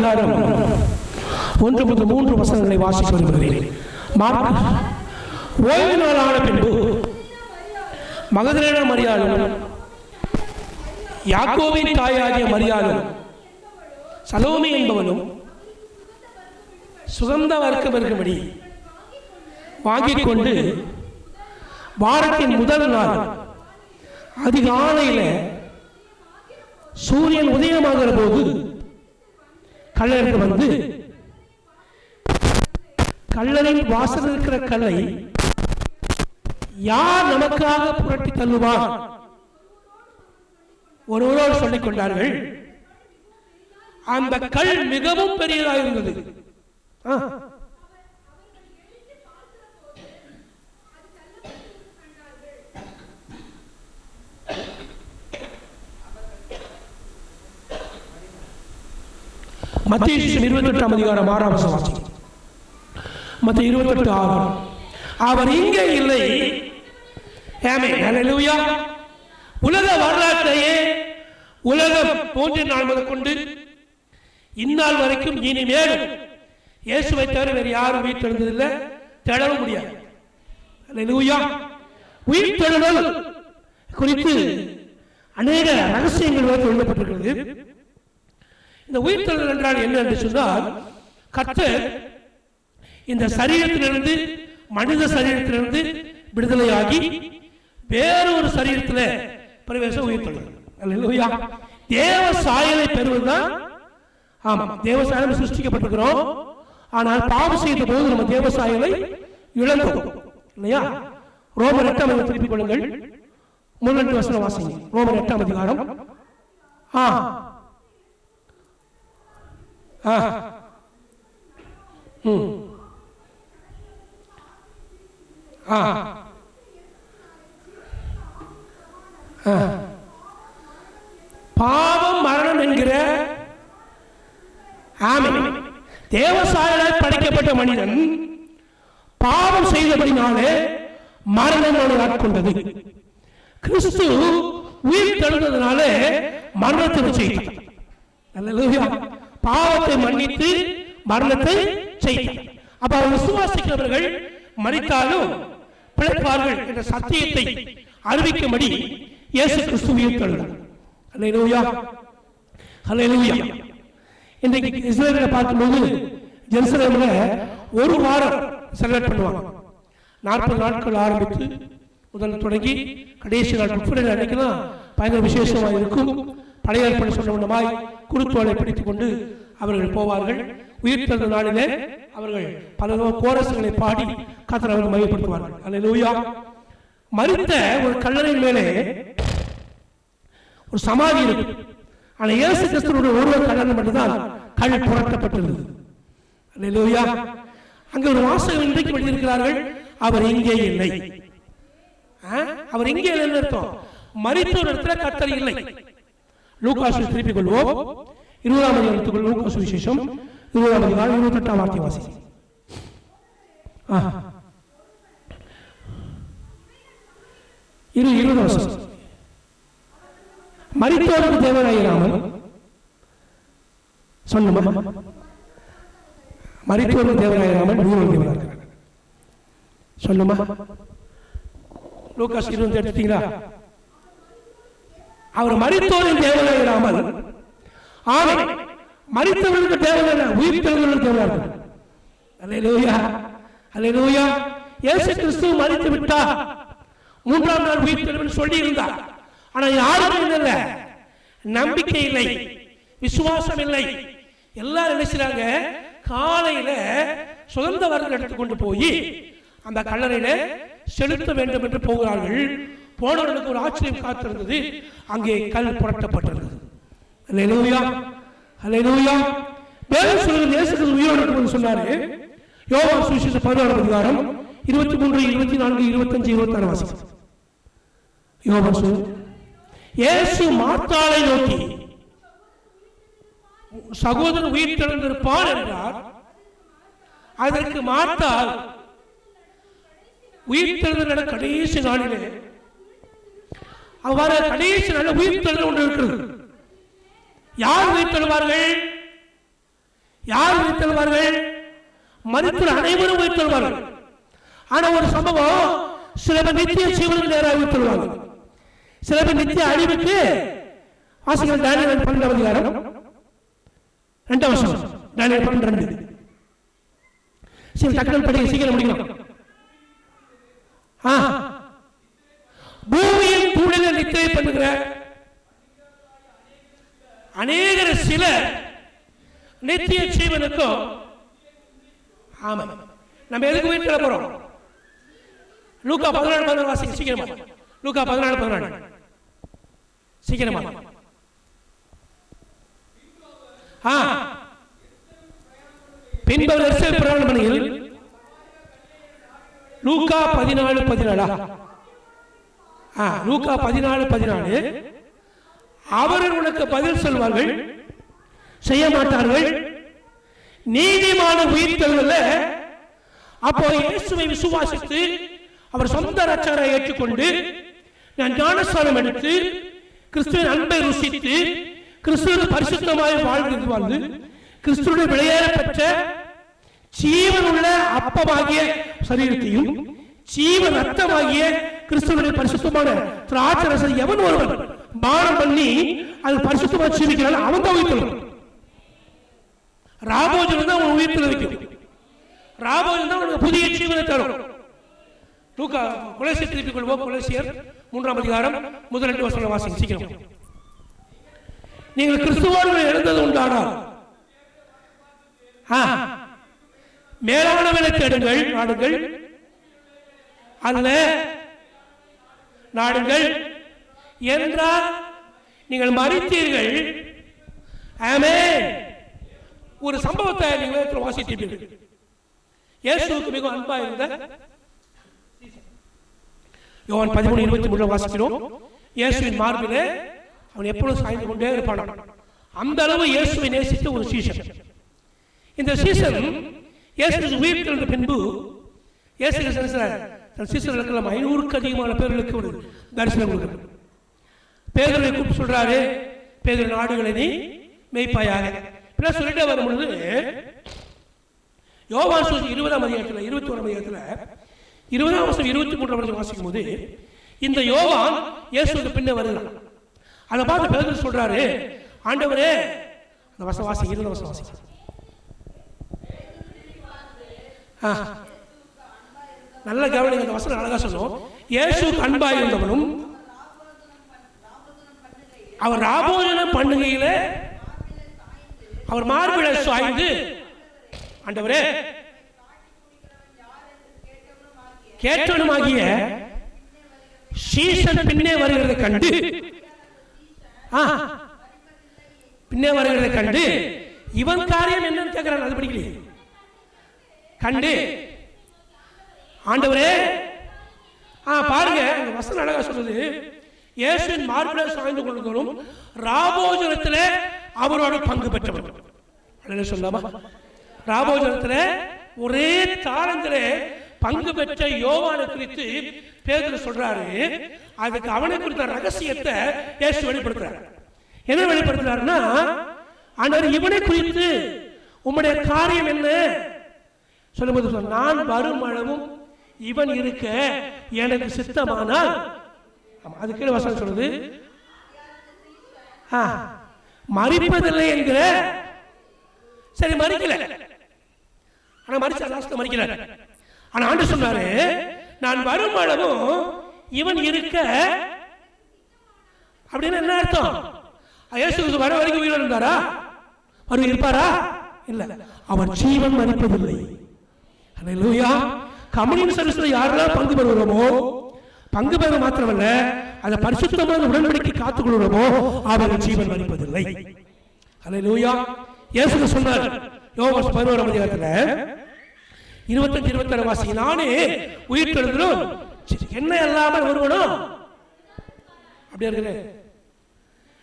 அதிகாரம். ஒன்று முதல் மூன்று வசனங்களை வாசித்து வருகிறேன். மார்க் ஓய்வு நாளான பின்பு மகதிரேன மரியாளும் யாக்கோவின் தாயாகிய மரியாளும் சலோமி என்பவனும் சுகந்த வர்க்கம் இருக்கும்படி வாங்கிக் கொண்டு வாரத்தின் முதல் நாள் அதிகாலையில் சூரியன் உதயமாகிற போது கல்லறைக்கு வந்து கல்லரின் வாசல் இருக்கிற கல்லை யார் நமக்காக புரட்டி தள்ளுவார்? ஒருவரோடு சொல்லிக் கொண்டார்கள் அந்த கல் மிகவும் பெரியதாக இருந்தது மத்திய இருபத்தி எட்டாம் அதிகாரம் ஆறாம் வசனம் மற்ற மத்திய இருபத்தெட்டு ஆகும் அவர் இங்கே இல்லை ஆமென். ஹalleluya. உலக வரலாற்றையே உலகம் தோன்றிய நாள் முதற்கொண்டு இந்நாள் வரைக்கும் இனிமேல் இயேசுவை தவிர வேறு யாரும் உயிர் தெழுந்ததில்லை தேடவும் முடியாது ஹalleluya. உயிர் தெழுதல் குறித்து அநேக ரகசியங்கள் வேறு எழுதப்பட்டிருக்கிறது இந்த உயிர்த்தெழுதல் என்றால் என்ன என்று சொன்னால் கர்த்தர் இந்த சரீரத்திலிருந்து மனித சரீரத்திலிருந்து விடுதலையாகி வேறொரு சரீரத்தில் பிரவேசம் உயிர்த்தெழுதல். தேவ சாயலை பெறுவதுதான் ஆமாம் தேவ சாயலை சிருஷ்டிக்கப்பட்டிருக்கிறோம். ஆனால் பாவம் செய்த போது நம்ம தேவ சாயலை இழந்தோம் இல்லையா? ரோமர் எட்டாம் அதிகாரம் திருப்பிக் கொள்ளுங்கள். முதல் வசனம் வாசிங்க. ரோமர் எட்டாம் அதிகாரம். ஆ. ம் ஆ பாவம் மரணம் என்கிற ஆமை தேவசாயலால் படைக்கப்பட்ட மனிதன் பாவம் செய்தபடினாலே மரணம் அவனை ஆட்கொண்டது. கிறிஸ்து உயிர் தெழுந்ததுனாலே மரணத்தை செய்தார் நல்ல பாவத்தை மன்னித்து மரணத்தை செய்தார் அப்ப அவர் விசுவாசிக்கிறவர்கள் மறித்தாலும் பிழைப்பார்கள் என்ற சத்தியத்தை அறிவிக்கும்படி இயேசு கிறிஸ்து உயிர் தெழுந்தார் அல்லேலூயா இன்றைக்கு இஸ்ரேலில் பார்க்கும்போது ஜெருசலேமில் ஒரு வாரம் செலிப்ரேட் பண்ணுவாங்க. நாற்பது நாட்கள் ஆரம்பித்து முதல் தொடங்கி கடைசி நாள் குட்ஃப்ரைடே அன்னைக்கு தான் பயங்கர விசேஷமாக இருக்கும். பழைய ஏற்பாடு சொன்னவனமாய் குருத்தோலை பிடித்துக் கொண்டு அவர்கள் போவார்கள். உயிர் தந்த நாளிலே அவர்கள் பல கோரசுகளை பாடி கத்தர் அவர்கள் மையப்படுத்துவார்கள். அல்லேலூயா. மறித்த ஒரு கல்லறையின் மேலே ஒரு சமாதி இருக்கு. ஆனா இயேசு கிறிஸ்துவோட ஒருவர் கல்லறை மட்டும்தான் கல் புரட்டப்பட்டிருந்தது அல்லா அங்கே ஒரு வாசகம் இன்றைக்கு எழுதியிருக்கிறார்கள் அவர் இங்கே இல்லை. அவர் இங்கே இல்லை அர்த்தம் மறித்த ஒரு இடத்துல கத்தர் இல்லை. லூகாசு திருப்பிக் கொள்வோம் இருபதாம் அதிகாரத்துக்குள் லூகாசு விசேஷம். இருபதாம் அதிகாரம் இருபத்தி எட்டாம் வார்த்தை வாசி. இரு இருபது வருஷம். மறித்தோருக்கு தேவனாயிராமல் சொல்லுமா மறித்தோருக்கு தேவனாயிராமல் நூறு தேவனாக சொல்லுமா லூகாஸ் இருபது எடுத்துட்டீங்களா? அவர் மறித்தோரின் தேவனாயிராமல் ஆமை மறித்தவர்களுக்கு தேவனாக உயிர் தெழுவர்களுக்கு தேவனாக அல்லேலூயா. அல்லேலூயா. இயேசு கிறிஸ்து மறித்து விட்டா மூன்றாம் நாள் உயிர் தெழுவன் சொல்லி இருந்தார் ஆனால் யாருக்கும் இல்லை. நம்பிக்கை இல்லை. விசுவாசம் இல்லை. எல்லாரும் என்ன காலையில சுதந்திர வரங்கள் எடுத்துக்கொண்டு போய் அந்த கல்லறையில செலுத்த வேண்டும் என்று போகிறார்கள். போனவர்களுக்கு ஒரு ஆச்சரியம் காத்திருந்தது. அங்கே கல் புரட்டப்பட்டிருந்தது. அல்லேலூயா அல்லேலூயா வேதம் சொல்லுகிறது இயேசு உயிரோடு சொன்னாரு. யோவான் சுவிசேஷம் பதினாறாம் அதிகாரம் இருபத்தி மூன்று இருபத்தி நான்கு இருபத்தஞ்சு இருபத்தாறு வாசிக்கும் யோவான் சொல்லு இயேசு மாத்தாளை நோக்கி சகோதரன் உயிர் திறந்திருப்பார் என்றார். அதற்கு மார்த்தாள் உயிர் தெழுதல் கடைசி நாளிலே அவ்வாறு கடைசி நாளில் உயிர் தெழுதல் ஒன்று இருக்கிறது யார் உயிர் தழுவார்கள்? யார் உயிர் தழுவார்கள்? மருத்துவர் அனைவரும் உயிர் தழுவார்கள். ஆனா ஒரு சம்பவம் சில பேர் நித்திய ஜீவனுக்கு நேராக உயிர் தழுவாங்க. சில பேர் நித்திய அழிவுக்கு வாசிகள் டேனியல் பன்னெண்டாம் அதிகாரம் ரெண்டாம் வருஷம் டேனியல் பன்னெண்டு ரெண்டு. சரி டக்குனு படிக்க சீக்கிரம் முடிக்கணும். ஆ நித்திரை பண்ணுகிற அநேகர் சில நித்திய ஜீவனுக்கும் ஆமா நம்ம எதுக்கு வீட்டுல போறோம்? லூக்கா பதினாலு பதினாலு வாசிக்க சீக்கிரமா. லூக்கா பதினாலு பதினாலு சீக்கிரமா. ஆ. பின்பு பிரயாணம் பண்ணுங்கள் லூக்கா பதினாலு பதினாலா லூக்கா பதினாலு பதினாலு. அவர்கள் உனக்கு பதில் சொல்வார்கள். செய்ய மாட்டார்கள். நீதிமான உயிர்த்தெழுதல்ல அப்போ இயேசுவை விசுவாசித்து அவர் சொந்த ரச்சகரை ஏற்றுக்கொண்டு நான் ஞானஸ்தானம் எடுத்து கிறிஸ்துவின் அன்பை ருசித்து கிறிஸ்துவின் பரிசுத்தமாய் வாழ்ந்து வாழ்ந்து கிறிஸ்துவுடைய விளையாட பெற்ற ஜீவனுள்ள அப்பமாகிய சரீரத்தையும் ஜீவ ரத்தமாகிய கிறிஸ்துவனுடைய பரிசுத்தமான திராட்சை எவன் ஒருவன்? பானம் பண்ணி அது பரிசுத்தமா ஜீவிக்கிறான் அவன் தான் உயிர்த்தெழும் ராபோஜன் தான் அவன் உயிர் வைக்கும் ராபோஜன் தான் உனக்கு புதிய ஜீவனை தரும். லூக்கா குலேசியர் திருப்பிக் கொள்வோம் குலேசியர் மூன்றாம் அதிகாரம் முதல் ரெண்டு வருஷம் வாசிங்க சீக்கிரம். நீங்கள் கிறிஸ்துவோடு எழுந்தது உண்டானா மேலானவனை தேடுங்கள் நாடுங்கள் அல்ல நாடுங்கள். என்றால் நீங்கள் மறித்தீர்கள். ஆமே ஒரு சம்பவத்தை நீங்கள் வேதத்தில் வாசித்தீர்கள். மிகவும் அன்பா இருந்த யோவான் பதிமூணு இருபத்தி மூணு வாசிக்கிறோம். இயேசுவின் மார்பிலே அவன் எப்பொழுதும் சாய்ந்து கொண்டே இருப்பான் அந்த அளவு இயேசுவை நேசித்த ஒரு சீசன் இந்த சீசன் இயேசு உயிர்த்தெழுந்த பின்பு இயேசு கிறிஸ்து ஐநூறுக்கு அதிகமான பேர்களுக்கு ஒரு தரிசனம் கொடுக்கிறார் பேதரை கூப்பிட்டு சொல்றாரு பேதர் நாடுகளை நீ மெய்ப்பாயாக. பின்ன சொல்லிட்டே வரும் பொழுது யோவான் சுவிசேஷம் இருபதாம் அதிகாரத்தில் இருபத்தி ஓராம் அதிகாரத்தில் இருபதாம் வருஷம் இருபத்தி மூன்றாம் வருஷம் வாசிக்கும் போது இந்த யோவான் இயேசுக்கு பின்னே வருகிறான். அதை பார்த்து பேதர் சொல்றாரு ஆண்டவரே அந்த வசம் வாசி இருபதாம் வருஷம் வாசி ஆ. நல்ல கவனிங்க இந்த வசனம் அழகாக சொன்னோம் இயேசு அன்பாக இருந்தவனும் அவர் ராபோஜன பண்ணுகையில் அவர் மார்பில சாய்ந்து ஆண்டவரே கேட்டவனுமாகிய சீசன் பின்னே வருகிறதை கண்டு பின்னே வருகிறதை கண்டு இவன் காரியம் என்னன்னு கேட்கிறான் அது படிக்கலையே. கண்டு ஆண்டவரே ஆ பாருங்க அந்த வசனம் அழகா சொல்றது இயேசுவின் மார்பில சாய்ந்து கொள்ளுதலும் ராபோஜனத்துல அவரோட பங்கு பெற்றவர். என்ன சொல்லாமா? ராபோஜனத்துல ஒரே தாளத்திலே பங்கு பெற்ற யோவானை குறித்து பேதர் சொல்றாரு. அதுக்கு அவனை குறித்த ரகசியத்தை இயேசு வெளிப்படுத்துறாரு. என்ன வெளிப்படுத்துறாருன்னா ஆண்டவர் இவனை குறித்து உம்முடைய காரியம் என்ன? சொல்லும்போது சொல்ல, நான் வரும் அளவும் இவன் இருக்க எனக்கு சித்தமானால். ஆமா, அது கீழே வசனம் சொல்லுது. மறிப்பதில்லை என்கிற. சரி மறிக்கல ஆனா மறிச்ச லாஸ்ட்ல மறிக்கிறார் ஆனா ஆண்டு சொன்னாரு நான் வரும் அளவும் இவன் இருக்க. அப்படின்னு என்ன அர்த்தம்? இயேசு வர வரைக்கும் உயிரோடு இருந்தாரா? அவர் இருப்பாரா? இல்ல. அவன் ஜீவன் மறிப்பதில்லை அல்லேலூயா கம்யூனியன் சர்வீஸ்ல யாரெல்லாம் பங்கு பெறுகிறோமோ பங்கு பெற மாத்திரமல்ல அந்த பரிசுத்தமான உடன்படிக்கை காத்துக் கொள்கிறோமோ அவர்கள் ஜீவன் மறிப்பதில்லை லூயா இயேசு சொன்னார் யோவான் பதினோராம் அதிகாரத்துல இருபத்தஞ்சு இருபத்தாறு வாசி நானே உயிர் தெழுந்தலும் என்ன இல்லாமல் ஒருவனும் அப்படி இருக்கிறேன்.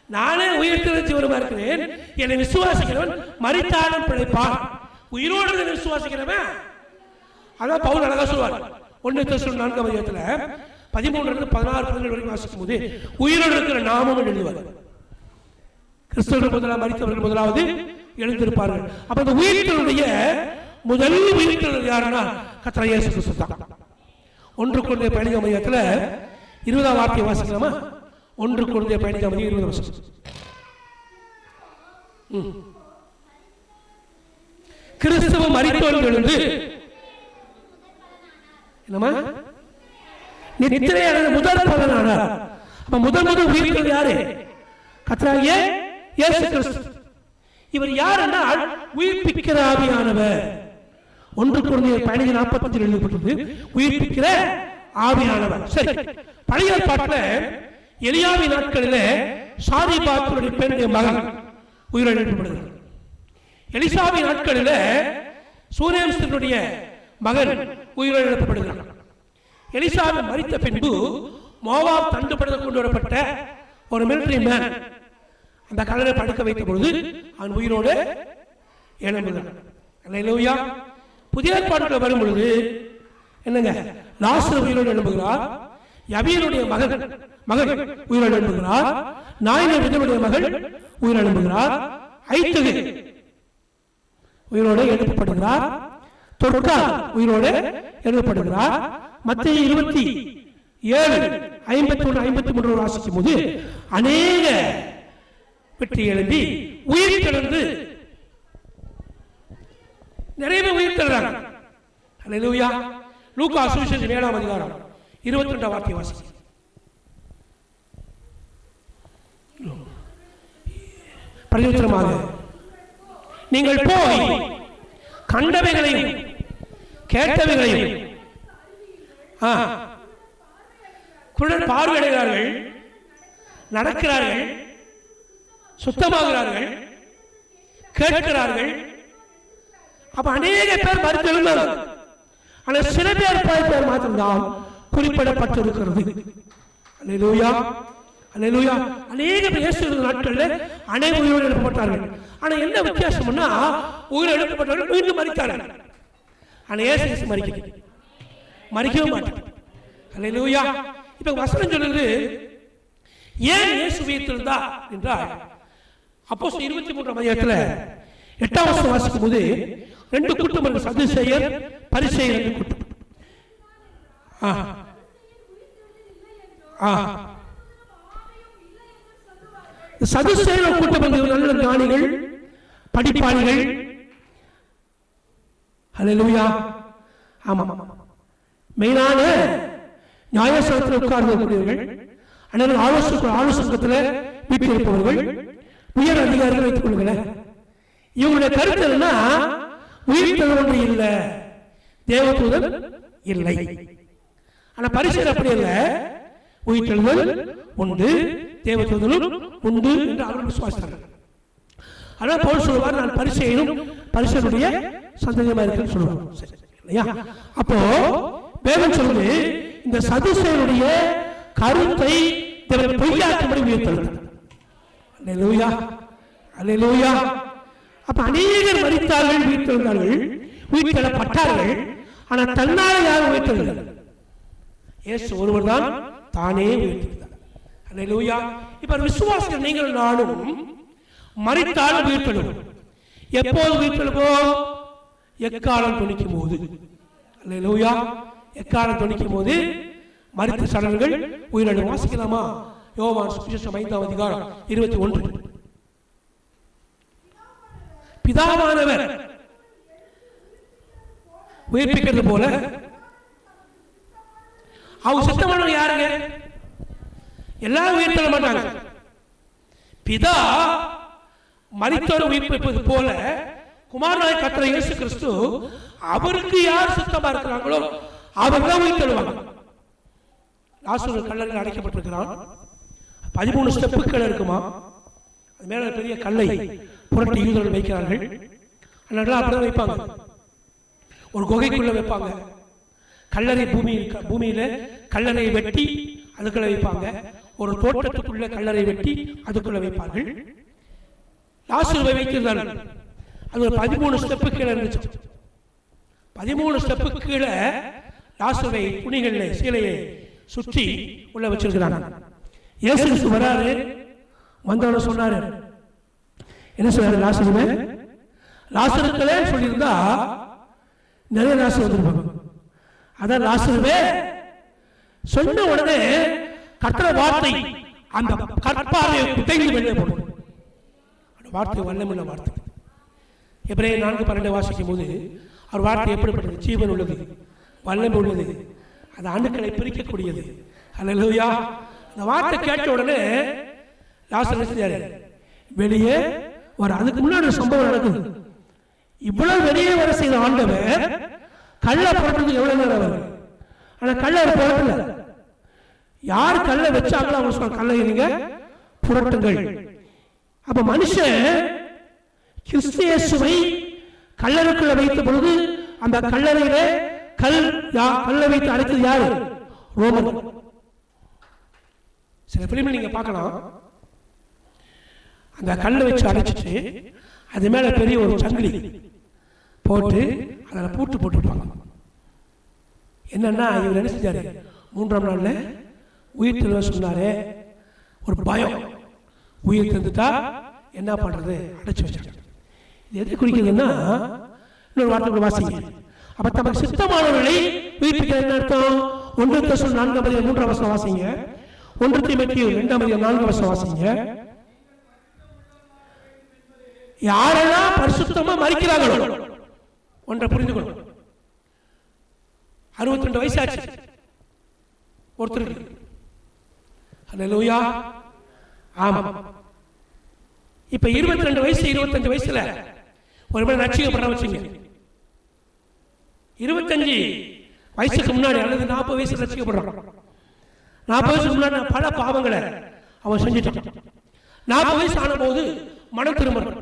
நானே உயிர் தெழுந்து வருமா இருக்கிறேன்? என்னை விசுவாசிக்கிறவன் மறித்தாலும் பிழைப்பான். உயிரோடு விசுவாசிக்கிறவன் அதான் பவுல் அழகா சொல்வார் ஒன்று தசு நான்காம் அதிகாரத்துல பதிமூணுல பதினாறு பதினேழு வரைக்கும் வாசிக்கும் போது உயிரோடு இருக்கிற நாமம் எழுதுவார். கிறிஸ்தவர்கள் முதலாம் மறித்தவர்கள் முதலாவது எழுந்திருப்பார்கள். அப்ப இந்த உயிரினுடைய முதல் உயிரினர் யாருன்னா கத்திர இயேசு கிறிஸ்து தான். ஒன்று குழந்தை பயணிக்க மையத்தில் இருபதாம் வார்த்தையை வாசிக்கலாமா? ஒன்று குழந்தை பயணிக்க மையம் இருபது வருஷம் கிறிஸ்துவ மரித்தோர் எழுந்து என்னமா நித்திரையான முதல் பலனானார் அப்ப முதல் முதல் உயிர்கள் யாரு? கத்ராகிய இயேசு கிறிஸ்து. இவர் யாருன்னா உயிர்ப்பிக்கிற ஆவியானவர். ஒன்று குழந்தைய பயணிக நாற்பத்தி எழுதப்பட்டது உயிர்ப்பிக்கிற ஆவியானவர். சரி பழைய பாட்டில் எலியாவி நாட்களில் சாதி பாத்தருடைய பெண்ணுடைய மகன் உயிரிழக்கப்படுகிறார் எலிசாவி நாட்களில் சூரியவம்சத்தினுடைய மகன் உயிரிழக்கப்படுகிறார் எலிசாவை மறித்த பின்பு மோவாப் தண்டுபடுத்த கொண்டு வரப்பட்ட ஒரு மிலிட்டரி மேன் அந்த கல்லறை படுக்க வைத்த பொழுது அவன் உயிரோடு எழும்புகிறான் அல்லேலூயா. புதிய ஏற்பாடுகள் வரும் பொழுது என்னங்க? லாசர் உயிரோடு எழும்புகிறார் யவியனுடைய மகன் மகன் உயிரோடு எழும்புகிறார் நாயின மகள் உயிரிழம்புகிறார் ஐத்தகு உயிரோடு எழுப்பப்படுகிறார். தொற்கா உயிரோடு எழுதப்படுகிறார் மத்திய இருபத்தி ஏழு ஐம்பத்தி ஒன்று ஐம்பத்தி மூன்று வாசிக்கும் போது அநேக வெற்றி எழுதி உயிர் கிடந்து நிறைய பேர் உயிர் தருறாங்க அல்லேலூயா லூக்கா ஏழாம் அதிகாரம் இருபத்தி ரெண்டாம் வார்த்தை வாசி பிரயோஜனமாக நீங்கள் போய் கண்டவைகளையும் கேட்டவைகளையும் ஆ, குருடன் பார்வையிடுகிறார்கள் நடக்கிறார்கள் சுத்தமாகிறார்கள் கேட்கிறார்கள். அப்ப அநேக பேர் மறுத்து ஆனால் ஆனா சில பேர் பல பேர் மாத்திரம்தான் குறிப்பிடப்பட்டிருக்கிறது. அல்லேலூயா அல்லேலூயா. அநேக பேர் இயேசு இருந்த நாட்கள்ல அநேக உயிரோடு எழுப்பப்பட்டார்கள். ஆனா என்ன வித்தியாசம்னா உயிர் எழுப்பப்பட்டவர்கள் மீண்டும் மறித்தார்கள் ஆனால் ஏசு இயேசு மறிக்க மறிக்கவே மாட்டார். அல்லேலூயா இப்ப வசனம் சொல்லுது ஏன் இயேசு உயிர்த்திருந்தா என்றால் அப்போ இருபத்தி மூன்றாம் அதிகாரத்துல எட்டாம் வருஷம் வாசிக்கும் போது ரெண்டு கூட்டம் இருக்கு சதுசெயர் பரிசெயர் ரெண்டு கூட்டம். ஆ. ஆ. சதுசெயர் கூட்டம் நல்ல ஞானிகள் படிப்பாளிகள் ஹalleluya. ஆமா. மெயினான நியாயசாஸ்திரத்தில் உட்கார்ந்திருக்கிறவர்கள் அல்லது ஆலோசனை ஆலோசனத்தில் வீட்டில் இருப்பவர்கள் உயர் அதிகாரிகள் வைத்துக் கொள்ளுங்களேன். இவங்களுடைய கருத்து என்னன்னா உயிர் ஒன்று இல்லை தேவதூதன் இல்லை. ஆனா பரிசீலனை அப்படி இல்லை. உயிர்த்தெழுதல் உண்டு தேவதூதனும் உண்டு என்று அவர்கள் விசுவாசித்தார்கள். ஆனால் பவுல் சொல்லுவார் நான் பரிசையினும் பரிசனுடைய சந்ததியமா இருக்குன்னு சொல்லுவார். இல்லையா அப்போ வேதம் சொல்லுது இந்த சதுசேனுடைய கருத்தை தேவன் பொய்யாக்கும்படி உயர்த்தெழுந்தார் அல்லேலூயா. அல்லேலூயா. அப்ப அநேகர் மரித்தார்கள் உயிர்த்தெழுந்தார்கள் உயிர்த்தெழப்பட்டார்கள் ஆனால் தன்னால் யாரும் உயிர்த்தெழுந்தார் இயேசு ஒருவர் தான் தானே உயிர்த்தெழுந்தார் அல்லேலூயா. இப்ப விசுவாசிகள் நீங்கள் நானும் மறித்தால் உயிர் தொழும் எப்போது உயிர் உயிர்த்தெழுவோம் எக்காலம் துணிக்கும் போது லூயா எக்காலம் துணிக்கும் போது மறித்த சடல்கள் உயிரிழந்து. வாசிக்கலாமா? யோவான் சுவிசேஷம் ஐந்தாம் அதிகாரம் இருபத்தி ஒன்று. பிதாவானவர் உயிர்ப்பிக்கிறது போல. அவங்க சுத்தமானவங்க யாருங்க? எல்லாரும் உயிர் தள்ள மாட்டாங்க. பிதா மனிதர் உயிர்ப்பிப்பது போல குமாரனாய் கத்திர இயேசு கிறிஸ்து அவருக்கு யார் சுத்தமா இருக்கிறாங்களோ அவர் தான் உயிர் தருவாங்க லாசரு கல்லறையில் அடைக்கப்பட்டிருக்கிறான் பதிமூணு ஸ்டெப்புகள் இருக்குமா? அது மேல பெரிய கல்லை புரட்டி யூதர்கள் வைக்கிறார்கள் நல்லா அப்படிதான் வைப்பாங்க ஒரு குகைக்குள்ள வைப்பாங்க கல்லறை பூமி பூமியில கல்லறையை வெட்டி அதுக்குள்ள வைப்பாங்க ஒரு தோட்டத்துக்குள்ள கல்லறை வெட்டி அதுக்குள்ள வைப்பார்கள் லாசுவை வைத்திருந்தார்கள் அது ஒரு பதிமூணு ஸ்டெப்பு கீழே இருந்துச்சு. பதிமூணு ஸ்டெப்பு கீழே லாசுவை துணிகளில் சீலையை சுற்றி உள்ள வச்சிருக்கிறாங்க இயேசு கிறிஸ்து வராரு. வந்தவன சொன்னாரு என்ன சொன்னாரு லாசுவை லாசருக்களே சொல்லியிருந்தா நிறைய லாசர் வந்திருப்பாங்க. அதான் லாசருவே சொன்ன உடனே கத்திர வார்த்தை அந்த கற்பாறையை குத்தைந்து வெளியே போடும் வார்த்தை வல்லமுள்ள வார்த்தை. எப்படியே நான்கு பன்னெண்டு வாசிக்கும் போது அவர் வார்த்தை எப்படிப்பட்டது? ஜீவன் உள்ளது வல்லமை உள்ளது அந்த அணுக்களை பிரிக்கக்கூடியது. அல்லா அந்த வார்த்தை கேட்ட உடனே லாசர் செஞ்சாரு? வெளியே வர அதுக்கு முன்னாடி ஒரு சம்பவம் நடக்குது. இவ்வளவு வெளியே வர செய்த ஆண்டவர் கள்ள புரட்டுறதுக்கு எவ்வளவு நேரம் வரும் ஆனா கள்ள அவர் புரட்டல. யார் கல்லை வச்சாங்களோ அவங்க சொல்ல கல்லை நீங்க புரட்டுங்கள். அப்ப மனுஷன் கிறிஸ்தியேசுவை கல்லறைக்குள்ள வைத்த பொழுது அந்த கல்லறையில கல் கல்லை வைத்து அடைத்தது யாரு? ரோமன் சில பிலிமில் நீங்க பார்க்கலாம். அந்த கல்லை வச்சு அடைச்சிட்டு அது மேல பெரிய ஒரு சங்கிலி போட்டு அதில் பூட்டு போட்டுருப்பாங்க. என்னன்னா இவர் என்ன செஞ்சாரு? மூன்றாம் நாள்ல உயிர் தெளிவ சொன்னாரு ஒரு பயம். உயிர் தந்துட்டா என்ன பண்ணுறது அடைச்சு வச்சாங்க இது எது குறிக்குதுன்னா இன்னொரு வார்த்தை வாசிங்க. அப்போ தமக்கு சித்தமானவர்களை உயிர்ப்பிக்க என்ன அர்த்தம்? ஒன்று தசம் நான்காம் பதிவு மூன்றாம் வருஷம் வாசிங்க. ஒன்று திமுக இரண்டாம் பதிவு நான்காம் வருஷம் வாசிங்க. யாரெல்லாம் பரிசுத்தமா மறிக்கிறார்களோ ஒன்றை புரிந்து கொள்ளும் அறுபத்தி ரெண்டு வயசாச்சு. ஒருத்தருக்கு லூயா ஆமா இப்ப இருபத்தி ரெண்டு வயசு இருபத்தஞ்சு வயசுல ஒரு பேர் ரட்சிக்கப்பட வச்சுங்க இருபத்தஞ்சு வயசுக்கு முன்னாடி அல்லது நாற்பது வயசு ரட்சிக்கப்படுறான் நாற்பது வயசுக்கு முன்னாடி பல பாவங்களை அவன் செஞ்சுட்டான். நாற்பது வயசு ஆன போது மன திரும்பணும்.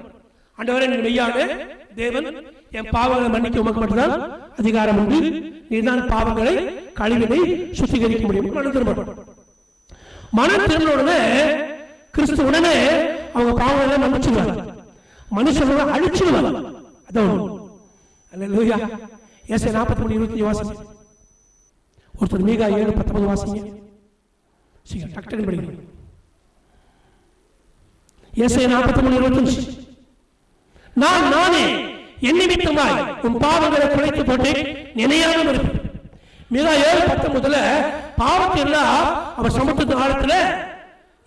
அண்டவரே நீ மெய்யான தேவன் என் பாவங்களை மன்னிக்க உமக்கு மட்டும்தான் அதிகாரம் உண்டு. நீதான் பாவங்களை கழிவினை சுத்திகரிக்க முடியும். மன திரும்பணும். மன திரும்ப உடனே கிறிஸ்து உடனே அவங்க பாவங்களை மன்னிச்சுடுவாங்க மனுஷங்களை அழிச்சிடுவாங்க அதான் அல்லா ஏசை நாற்பத்தி மூணு இருபத்தி வாசிங்க. ஒருத்தர் மீகா ஏழு பத்தொன்பது வாசிங்க. சீக்கிரம் டக்கு டக்குன்னு படிக்கணும் ஏசை நாற்பத்தி மூணு இருபத்தஞ்சு நான் நானே என் நிமித்தமாய் உன் பாவங்களை குறைத்து போட்டு நினையாமல் இருப்பேன். மீகா ஏழு பத்தொன்பதுல பாவத்தை எல்லாம் அவர் சமத்துவ காலத்தில்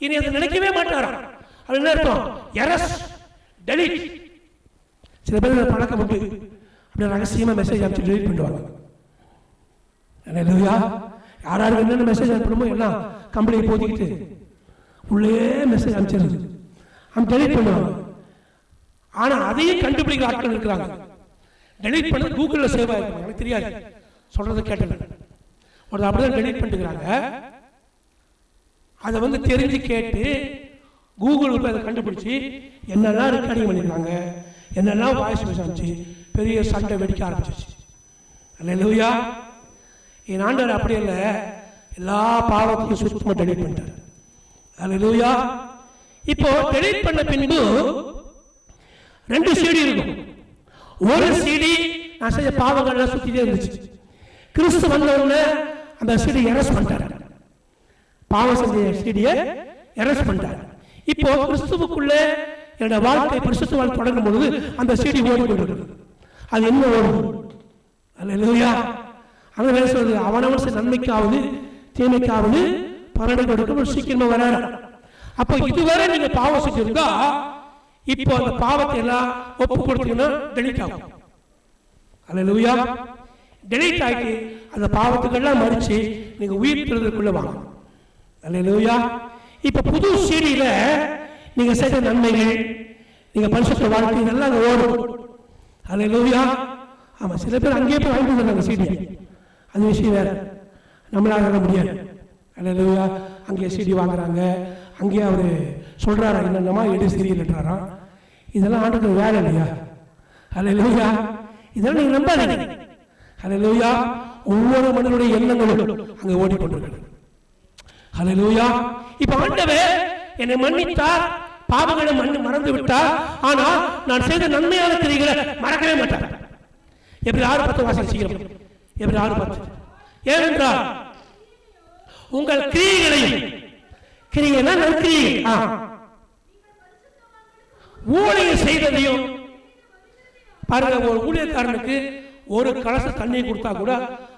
இனி அதை நினைக்கவே மாட்டாராம். அது என்ன அர்த்தம்? Erase delete. சில பேர் பழக்கம் உண்டு. அப்படி ரகசியமா மெசேஜ் அனுப்பிச்சு டெலிட் பண்ணுவாங்க அல்லேலூயா யார் யாருக்கு என்னென்ன மெசேஜ் அனுப்பணுமோ எல்லாம் கம்பெனியை போதிக்கிட்டு உள்ளே மெசேஜ் அனுப்பிச்சிருது அவங்க டெலிட் பண்ணுவாங்க ஆனால் அதையும் கண்டுபிடிக்கிற ஆட்கள் இருக்கிறாங்க. டெலிட் பண்ணது கூகுளில் சேவ் ஆகிருக்கும் எனக்கு தெரியாது. சொல்றதை கேட்டேன். ஒரு அப்படிதான் டெலிட் பண்ணிட்டுக்கிறாங்க. அதை வந்து தெரிஞ்சு கேட்டு கூகுள் அதை கண்டுபிடிச்சி என்னெல்லாம் ரெக்கார்டிங் பண்ணியிருக்காங்க என்னெல்லாம் வாய்ஸ் மெசேஜ் பெரிய சண்டை வெடிக்க ஆரம்பிச்சிச்சு அல்லேலூயா. என் ஆண்டவர் அப்படி இல்லை எல்லா பாவத்தையும் சுத்தமாக டெலிட் பண்ணிட்டார். அல்லேலூயா. இப்போ டெலிட் பண்ண பின்பு ரெண்டு சீடி இருக்கும். ஒரு சீடி நான் செய்ய பாவங்கள்லாம் சுற்றிட்டே இருந்துச்சு. கிறிஸ்து வந்த அந்த சீடி எரஸ் பண்ணிட்டாரு. பாவம் செஞ்ச சீடியை எரஸ் பண்ணிட்டாங்க இப்போ கிறிஸ்துவுக்குள்ள என்னோட வாழ்க்கை பரிசுத்த வாழ்க்கை தொடங்கும் பொழுது அந்த சீடி ஓடிக்கொண்டிருக்கு அது என்ன ஓடும்? இல்லையா அந்த வேலை சொல்றது அவனவன் சில நன்மைக்காவது தீமைக்காவது பலனை கொடுக்க ஒரு சீக்கிரமா வராரு. அப்போ இதுவரை நீங்க பாவம் செஞ்சிருந்தா இப்போ அந்த பாவத்தை எல்லாம் ஒப்பு கொடுத்தீங்கன்னா டெலிட் ஆகும். அல்லேலூயா டெலிட் ஆகி அந்த பாவத்துக்கெல்லாம் மறிச்சு நீங்க உயிர் பெறுவதற்குள்ள வாங்கணும் அல்லேலூயா இப்ப புது சீடியில நீங்க செய்த நன்மைகள் நீங்க பரிசுத்த வாழ்க்கை இதெல்லாம் அங்க ஓடும். அல்லேலூயா ஆமா சில பேர் அங்கேயே போய் வாங்கிட்டு வந்தாங்க சீடி அது விஷயம் வேற. நம்மளால வர முடியாது. அல்லேலூயா அங்கேயே சீடி வாங்குறாங்க. அங்கேயே அவரு சொல்றாரா என்னென்னமா எடு சரியில்லைன்றாராம் இதெல்லாம் ஆண்டுக்கு வேலை இல்லையா? அல்லேலூயா இதெல்லாம் நீங்க நம்பாதீங்க. அல்லேலூயா ஒவ்வொரு மனிதனுடைய எண்ணங்களும் அங்க ஓடிக்கொண்டிருக்கிறது. ஹலலூயா இப்ப ஆண்டவர் என்னை மன்னித்தார் பாவங்களை மண்ணு மறந்து விட்டார் ஆனா நான் செய்த நன்மையான கிரிகளை மறக்கவே மாட்டார் எப்படி ஆறு பத்து வாசல் சீக்கிரம். எப்படி ஆறு பத்து? ஏனென்றால் உங்கள் கிரியைகளையும் கிரியைனா நற்கிரியை ஊழியர் செய்ததையும் பாருங்க ஒரு ஊழியக்காரனுக்கு ஒரு கலச தண்ணி கொடுத்தா கூட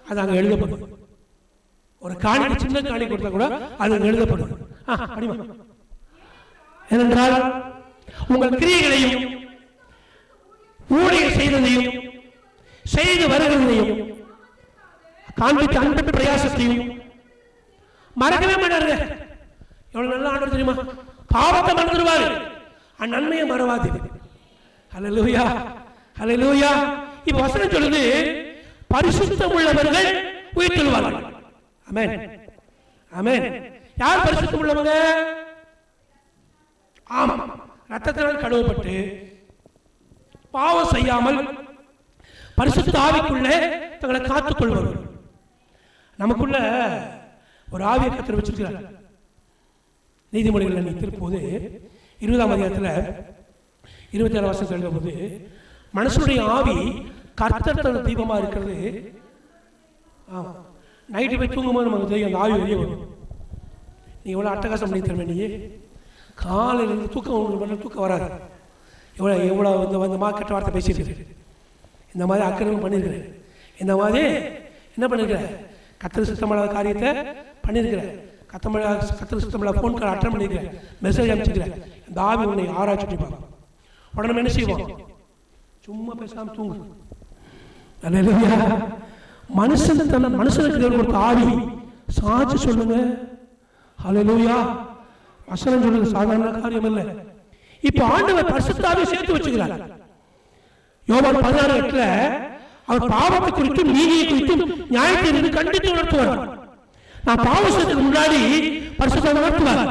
அது அங்கே எழுதப்படும். ஒரு காணிக்கு சின்ன காணி கொடுத்தா கூட அது எழுதப்படும். ஏனென்றால் உங்கள் கிரியைகளையும் ஊழியர் செய்ததையும் செய்து வருகிறதையும் காண்பித்த அன்பு பிரயாசத்தையும் மறக்கவே மாட்டாருங்க. எவ்வளவு நல்ல ஆண்டு தெரியுமா? பாவத்தை மறந்துடுவாரு. அந்நன்மையை மறவாது ஹalleluya ஹalleluya. இப்ப வசனம் சொல்லுது பரிசுத்தம் உள்ளவர்கள் உயிர்த்தெழுவார்கள். ஆமென். ஆமென். யார் பரிசுத்தம் உள்ளவங்க ஆமா ரத்தத்தினால் கழுவப்பட்டு பாவம் செய்யாமல் பரிசுத்த ஆவிக்குள்ளே தங்களை காத்துக் கொள்வார்கள் நமக்குள்ள ஒரு ஆவியை கத்திர வச்சிருக்கிறார். நீதிமொழிகள் நீ திருப்போது இருபதாம் அதிகாரத்தில் இருபத்தி ஏழு வருஷம் எழுதும் போது மனுஷனுடைய ஆவி கர்த்தர் தீபமாக இருக்கிறது. ஆமாம். நைட்டு போய் தூங்கும்போது நமக்கு தெரியும் அந்த ஆவி வெளியே வரும். நீ எவ்வளோ அட்டகாசம் பண்ணி தருவேன் நீ. காலையில இருந்து தூக்கம் உங்களுக்கு மேலே தூக்கம் வராது. எவ்வளோ எவ்வளோ இந்த இந்த மாதிரி கெட்ட வார்த்தை பேசிட்டு இந்த மாதிரி அக்கிரமம் பண்ணியிருக்கிறேன் இந்த மாதிரி என்ன பண்ணியிருக்கிறேன் கத்தர் சுத்தமில்லாத காரியத்தை பண்ணியிருக்கிறேன் கத்தமிழ கத்தர் சுத்தமில்லாத ஃபோன் கால் அட்டன் பண்ணியிருக்கிறேன் மெசேஜ் அனுப்பிச்சிருக்கிறேன் இந்த ஆவி உன்னை ஆராய்ச்சி பண்ணி பார்க்கும் உடனே என்ன செய்வோம்? சும்மா பேசாம தூங்கு. அல்லேலூயா மனுஷன் தன் மனுஷனுக்கு தேவன் கொடுத்த ஆவி சாட்சி சொல்லுங்க. ஹலலூயா வசனம் சொல்லுங்க சாதாரண காரியம் இல்லை இப்ப ஆண்டவர் பரிசுத்தாவே சேர்த்து வச்சுக்கிறார். யோபால் பதினாறு எட்டுல அவர் பாவத்தை குறித்தும் நீதியை குறித்தும் நியாயத்தை இருந்து கண்டித்து உணர்த்துவார். நான் பாவம் செய்யறதுக்கு முன்னாடி பரிசுத்தாவை உணர்த்துவார்.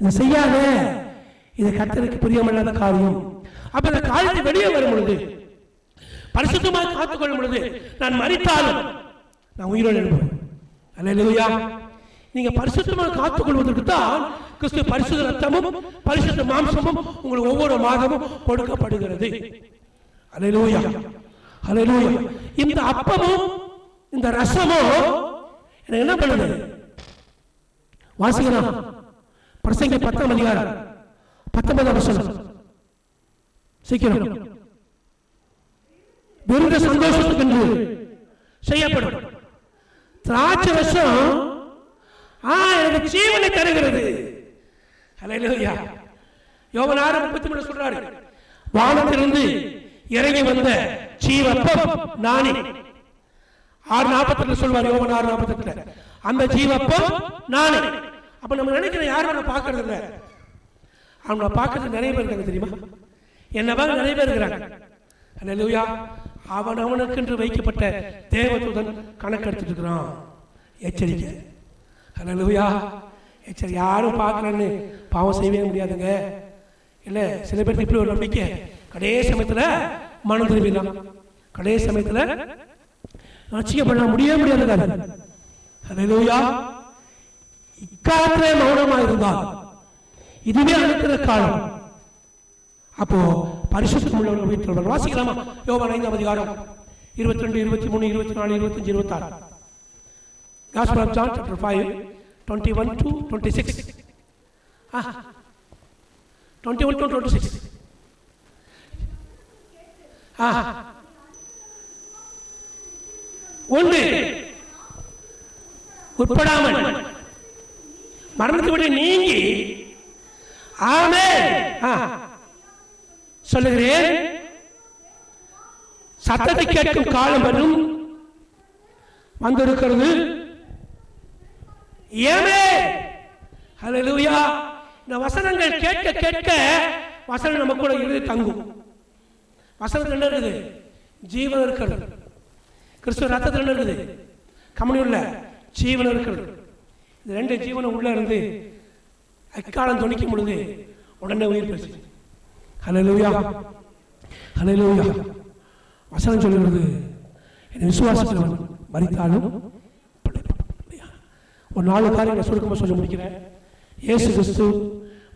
இதை செய்யாத. இது கத்தருக்கு பிரியமில்லாத காரியம். அப்ப இந்த காரியத்தை வெளியே வரும் பொழுது பரிசுத்தமாக காத்துக்கொள்ளும் பொழுது நான் மறித்தாலும் நான் உயிரோடு எழுப்புவேன் அல்லேலூயா. நீங்க பரிசுத்தமாக காத்துக்கொள்வதற்கு தான் கிறிஸ்து பரிசுத்த ரத்தமும் பரிசுத்த மாம்சமும் உங்களுக்கு ஒவ்வொரு மாதமும் கொடுக்கப்படுகிறது. அல்லேலூயா. அல்லேலூயா. இந்த அப்பமும் இந்த ரசமும் எனக்கு என்ன பண்ணுது? வாசிக்கலாம். பிரசங்க பத்தாம் அதிகாரம் பத்தொன்பதாம் வசனம். சீக்கிரம். விருந்த சந்தோஷத்துக்கு என்று செய்யப்படும். திராட்சை ரசம் ஆ எனக்கு ஜீவனை தருகிறது. ஹalleluya. யோவான் ஆறு முப்பத்தி மூணு சொல்றாரு வானத்திலிருந்து இறங்கி வந்த ஜீவப்பம் நானே. ஆறு நாற்பத்தெட்டு சொல்வார் யோவன் ஆறு நாற்பத்தெட்டுல அந்த ஜீவப்பம் நானே. அப்ப நம்ம நினைக்கிற யாரும் அவனை பார்க்கறது இல்லை அவனை பார்க்கறது நிறைய பேர் இருக்காங்க தெரியுமா? என்ன பார்க்க நிறைய பேர் இருக்கிறாங்க. அல்லேலூயா அவன் அவனுக்கென்று வைக்கப்பட்ட தேவத்துடன் கணக்கெடுத்துட்டு இருக்கிறான் எச்சரிக்கை. அல்லேலூயா எச்சரி யாரும் பார்க்கலன்னு பாவம் செய்யவே முடியாதுங்க. இல்லை சில பேருக்கு இப்படி ஒரு நம்பிக்கை. கடைசி சமயத்தில் மனம் திரும்பிடலாம். கடைசி சமயத்தில் ரட்சிக்கப்பட முடியவே முடியாது காரியம் அல்லேலூயா இக்காலத்திலே மௌனமாக இருந்தால் இதுவே அழைக்கிற காலம். அப்போ பரிசுத்தம் உள்ளவர்கள் வீட்டில் வாசிக்கலாமா. யோவான் ஐந்தாம் அதிகாரம் இருபத்தி ரெண்டு இருபத்தி மூணு இருபத்தி நாலு இருபத்தஞ்சு இருபத்தாறு. Gospel of John chapter five twenty one to twenty six twenty one to twenty six ஒன்று. உட்படாமல் மரணத்தை விட நீங்கி. ஆமே சொல்லுகிறேன். சத்தத்தை கேட்கும் காலம் வரும். வந்திருக்கிறது. ஏமே! ஹalleluya! இந்த வசனங்கள் கேட்க கேட்க வசனம் நம்ம கூட இருந்து தங்கும். வசனத்தில் என்ன இருக்குது? ஜீவன் இருக்கிறது. கிறிஸ்துவ ரத்தத்தில் என்ன இருக்குது? கம்யூனியில் ஜீவன் இருக்கிறது. இது ரெண்டு ஜீவனம் உள்ள இருந்து அக்காலம் துணிக்கும் பொழுது உடனே உயிர் பெற்று ஹலலூயா ஹலலூயா வசனம் சொல்லுகிறது என் விசுவாசத்தில் மறித்தாலும் ஒரு நாலு காரியங்களை சுருக்கமாக சொல்லி முடிக்கிறேன். இயேசு கிறிஸ்து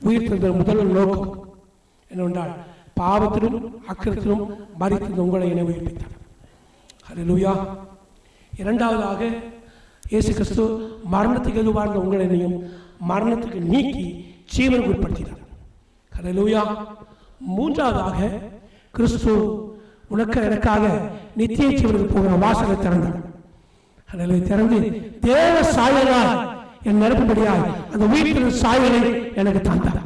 உயிர் தந்த முதல் நோக்கம் என்னவென்றால் பாவத்திலும் அக்கிரத்திலும் மறித்திருந்த உங்களை என உயிர்ப்பித்தார். ஹலலூயா இரண்டாவதாக இயேசு கிறிஸ்து மரணத்துக்கு எதுவார்ந்த உங்களையும் மரணத்துக்கு நீக்கி ஜீவனுக்கு உட்படுத்தினார். ஹalleluya மூன்றாவதாக கிறிஸ்து உனக்கு எனக்காக நித்திய ஜீவனுக்கு போகிற வாசலை திறந்தார். அதில் திறந்து தேவ சாயலால் என் நிரப்பும்படியால் அந்த உயிர்ப்பின் சாயலை எனக்கு தந்தார்.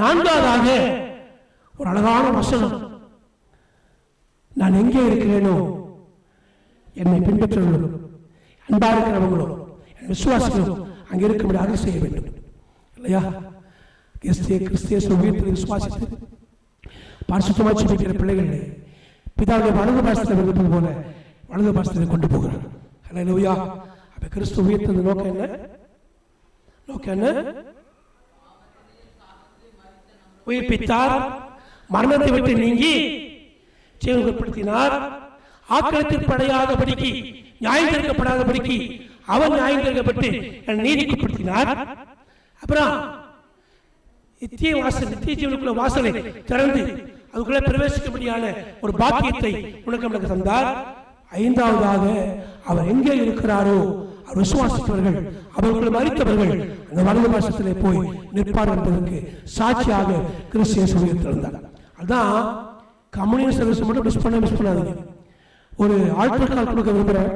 நான்காவதாக ஒரு அழகான வசனம். நான் எங்கே இருக்கிறேனோ என்னை பின்பற்றவர்களும் அன்பாக இருக்கிறவங்களும் என் விசுவாசிகளும் அங்கே இருக்கும்படியாக செய்ய வேண்டும். இல்லையா? கிறிஸ்திய கிறிஸ்திய உயிர்ப்பில் விசுவாசித்து பரிசுத்தமாக ஜெபிக்கிற பிள்ளைகளை பிதாவுடைய வலது பாசத்தில் விருப்பம் போல வலது பாசத்தில் கொண்டு போகிறார் அல்லையா அப்ப கிறிஸ்து உயிர்த்தது நோக்கம் என்ன? நோக்கம் என்ன? உயிர்ப்பித்தார் மரணத்தை விட்டு நீங்கி ஜீவனப்படுத்தினார் ஆக்கிரத்தில் படையாதபடிக்கு நியாயம் தீர்க்கப்படாதபடிக்கு அவர் நியாயம் தீர்க்கப்பட்டு நீதிக்குட்படுத்தினார். அப்புறம் நித்திய வாசல் நித்திய ஜீவனுக்குள்ள வாசலை திறந்து அதுக்குள்ள பிரவேசிக்கும்படியான ஒரு பாக்கியத்தை உனக்கு நமக்கு தந்தார். ஐந்தாவதாக அவர் எங்கே இருக்கிறாரோ அவர் விசுவாசித்தவர்கள் அவர்கள் மறித்தவர்கள் அந்த வலது பாசத்திலே போய் நிற்பார் என்பதற்கு சாட்சியாக கிறிஸ்திய சொல்லி திறந்தார் அதான் கம்யூனிஸ்ட் சர்வீஸ் மட்டும் மிஸ் பண்ண மிஸ் பண்ணாதீங்க. ஒரு ஆல்டர் கால் கொடுக்க விரும்புகிறேன்.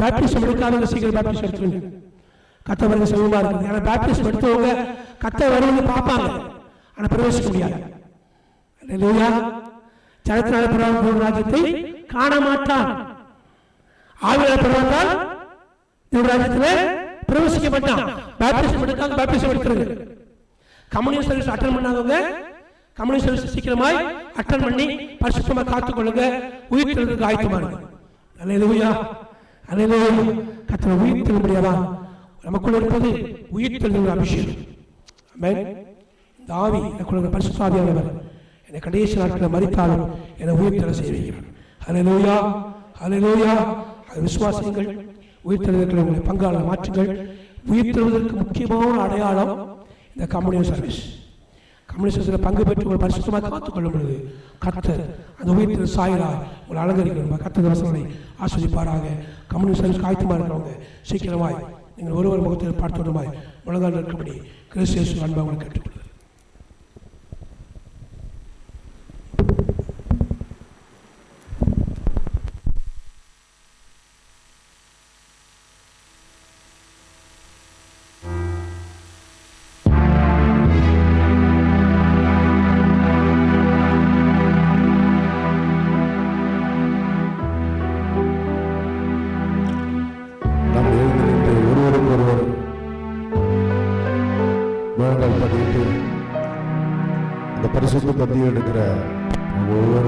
பேப்டிஸ்ட் எடுக்காதவங்க சீக்கிரம் பேப்டிஸ்ட் எடுத்துருங்க. கத்த வருது சமயமா இருக்குது ஏன்னா பேப்டிஸ்ட் எடுத்தவங்க கத்த வருவது பார்ப்பாங்க. ஆனால் பிரவேசிக்க முடியாது. அல்லேலூயா சரித்திர பிரபு ராஜ்யத்தை காண மாட்டான். ஆவியார் பிரபத்தால் தேவ ராஜ்யத்தில் பிரவேசிக்க மாட்டான். பேப்டிஸ்ட் எடுக்காங்க பேப்டிஸ்ட் எடுக்கிறது கம்யூனிஸ்ட் சர்வீஸ் அட்டன் பண்ணாதவங்க கம்யூனிஸ்ட் சர்வீஸ் சீக்கிரமாய் அட்டன் பண்ணி பரிசுத்தமாக காத்துக்கொள்ளுங்க. உயிர் தெழுதுக்கு ஆயத்தமாக இருக்கு அல்லேலூயா அல்லேலூயா கத்தனை உயிர் தெழும்படியாவா நமக்குள் இருப்பது உயிர் தெழுந்த அபிஷேகம். ஆமென். இந்த ஆவி எனக்குள்ள பரிசுத்தாவியானவர். என்னை கடைசி நாட்களை மறித்தாலும் என்னை உயிர் தெழ செய்வீர்கள் அல்லேலூயா அல்லேலூயா அது விசுவாசியங்கள் உயிர் தருவதற்கு உங்களை பங்காளர் மாற்றுங்கள். உயிர் தருவதற்கு முக்கியமான அடையாளம் இந்த கம்யூனிஸ்ட் சர்வீஸ். கம்யூனிஸ்ட் பங்கு பெற்று உங்களை பரிசுத்தமாக காத்துக்கொள்ளும் பொழுது கர்த்தர் அந்த உயிர்த்திரு சாயலாய் உங்களை அலங்கரிக்கணும் கர்த்தர் வசனங்களை ஆஸ்வதிப்பாராக. கம்யூனிஸ்ட் சர்வீஸ் காய்த்துமா இருக்கிறவங்க சீக்கிரமாய் நீங்கள் ஒருவர் முகத்தில் பார்த்தோடுமாய் உலகம் இருக்கும்படி கிறிஸ்து அன்பாக உங்களை கேட்டுக்கொள்ளும்